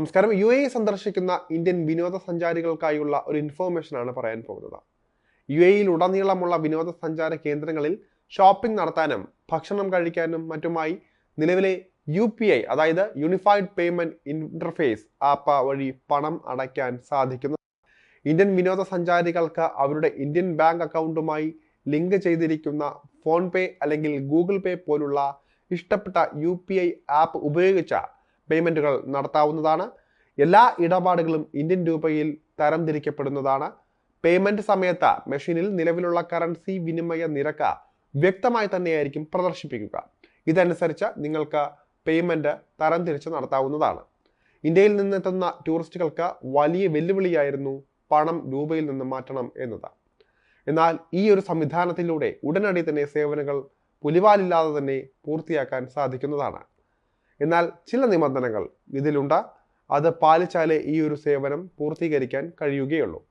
നമസ്കാരം. U A സന്ദർശിക്കുന്ന Indian വിനോദസഞ്ചാരികൾക്കായുള്ള ഒരു ഇൻഫോർമേഷൻ ആണ് പറയാൻ പോകുന്നത്. യു എയിൽ ഉടനീളമുള്ള വിനോദസഞ്ചാര കേന്ദ്രങ്ങളിൽ ഷോപ്പിംഗ് നടത്താനും ഭക്ഷണം കഴിക്കാനും മറ്റുമായി നിലവിലെ യു പി ഐ അതായത് യൂണിഫൈഡ് പേയ്മെന്റ് ഇന്റർഫേസ് ആപ്പ് വഴി പണം അടയ്ക്കാൻ സാധിക്കുന്നു. ഇന്ത്യൻ വിനോദസഞ്ചാരികൾക്ക് അവരുടെ ഇന്ത്യൻ ബാങ്ക് അക്കൗണ്ടുമായി ലിങ്ക് ചെയ്തിരിക്കുന്ന ഫോൺ പേ അല്ലെങ്കിൽ ഗൂഗിൾ പേ പോലുള്ള ഇഷ്ടപ്പെട്ട യു പി ഐ ആപ്പ് ഉപയോഗിച്ച പേയ്മെന്റുകൾ നടത്താവുന്നതാണ്. എല്ലാ ഇടപാടുകളും ഇന്ത്യൻ രൂപയിൽ തരംതിരിക്കപ്പെടുന്നതാണ്. പേയ്മെന്റ് സമയത്ത് മെഷീനിൽ നിലവിലുള്ള കറൻസി വിനിമയ നിരക്ക് വ്യക്തമായി തന്നെയായിരിക്കും പ്രദർശിപ്പിക്കുക. ഇതനുസരിച്ച് നിങ്ങൾക്ക് പേയ്മെന്റ് തരംതിരിച്ച് നടത്താവുന്നതാണ്. ഇന്ത്യയിൽ നിന്നെത്തുന്ന ടൂറിസ്റ്റുകൾക്ക് വലിയ വെല്ലുവിളിയായിരുന്നു പണം രൂപയിൽ നിന്ന് മാറ്റണം എന്നത്. എന്നാൽ ഈ ഒരു സംവിധാനത്തിലൂടെ ഉടനടി തന്നെ സേവനങ്ങൾ പുലിവാലില്ലാതെ തന്നെ പൂർത്തിയാക്കാൻ സാധിക്കുന്നതാണ്. എന്നാൽ ചില നിബന്ധനകൾ ഇതിലുണ്ട്. അത് പാലിച്ചാലേ ഈ ഒരു സേവനം പൂർത്തീകരിക്കാൻ കഴിയുകയുള്ളൂ.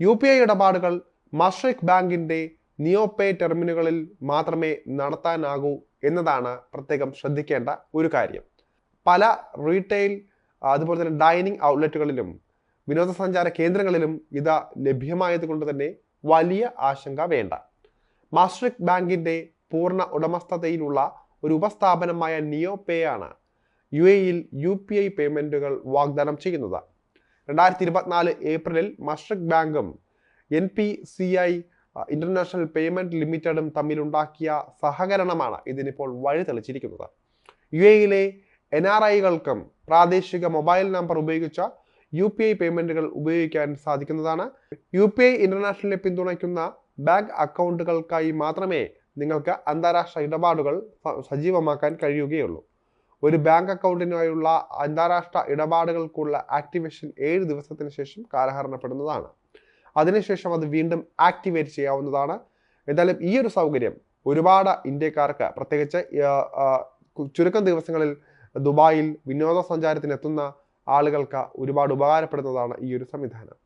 യു പി ഐ ഇടപാടുകൾ മഷ്രിഖ് ബാങ്കിന്റെ നിയോപേ ടെർമിനലുകളിൽ മാത്രമേ നടത്താനാകൂ എന്നതാണ് പ്രത്യേകം ശ്രദ്ധിക്കേണ്ട ഒരു കാര്യം. പല റീറ്റെയിൽ അതുപോലെ തന്നെ ഡൈനിങ് ഔട്ട്ലെറ്റുകളിലും വിനോദസഞ്ചാര കേന്ദ്രങ്ങളിലും ഇത് ലഭ്യമായത് കൊണ്ട് തന്നെ വലിയ ആശങ്ക വേണ്ട. മാസ്ട്രിക് ബാങ്കിന്റെ പൂർണ ഉടമസ്ഥതയിലുള്ള ഒരു ഉപസ്ഥാപനമായ നിയോ പേ ആണ് യു എയിൽ യു പി ഐ പേയ്മെന്റുകൾ വാഗ്ദാനം ചെയ്യുന്നത്. രണ്ടായിരത്തി ഇരുപത്തിനാല് ഏപ്രിലിൽ മഷ്രിക് ബാങ്കും N P C I international payment ലിമിറ്റഡും തമ്മിലുണ്ടാക്കിയ സഹകരണമാണ് ഇതിനിപ്പോൾ വഴി തെളിച്ചിരിക്കുന്നത് യു എയിലെ എൻ ആർ ഐകൾക്കും പ്രാദേശിക മൊബൈൽ നമ്പർ ഉപയോഗിച്ച യു പി ഐ പേയ്മെന്റുകൾ ഉപയോഗിക്കാൻ സാധിക്കുന്നതാണ്. യു പി ഐ ഇന്റർനാഷണലിനെ പിന്തുണയ്ക്കുന്ന ബാങ്ക് അക്കൗണ്ടുകൾക്കായി മാത്രമേ നിങ്ങൾക്ക് അന്താരാഷ്ട്ര ഇടപാടുകൾ സജീവമാക്കാൻ കഴിയുകയുള്ളൂ. ഒരു ബാങ്ക് അക്കൗണ്ടിനായുള്ള അന്താരാഷ്ട്ര ഇടപാടുകൾക്കുള്ള ആക്ടിവേഷൻ ഏഴ് ദിവസത്തിന് ശേഷം കാലഹരണപ്പെടുന്നതാണ്. അതിനുശേഷം അത് വീണ്ടും ആക്ടിവേറ്റ് ചെയ്യാവുന്നതാണ്. എന്തായാലും ഈ ഒരു സൗകര്യം ഒരുപാട് ഇന്ത്യക്കാർക്ക് പ്രത്യേകിച്ച് ചുരുക്കം ദിവസങ്ങളിൽ ദുബായിൽ വിനോദസഞ്ചാരത്തിന് എത്തുന്ന ആളുകൾക്ക് ഒരുപാട് ഉപകാരപ്പെടുന്നതാണ് ഈ ഒരു സംവിധാനം.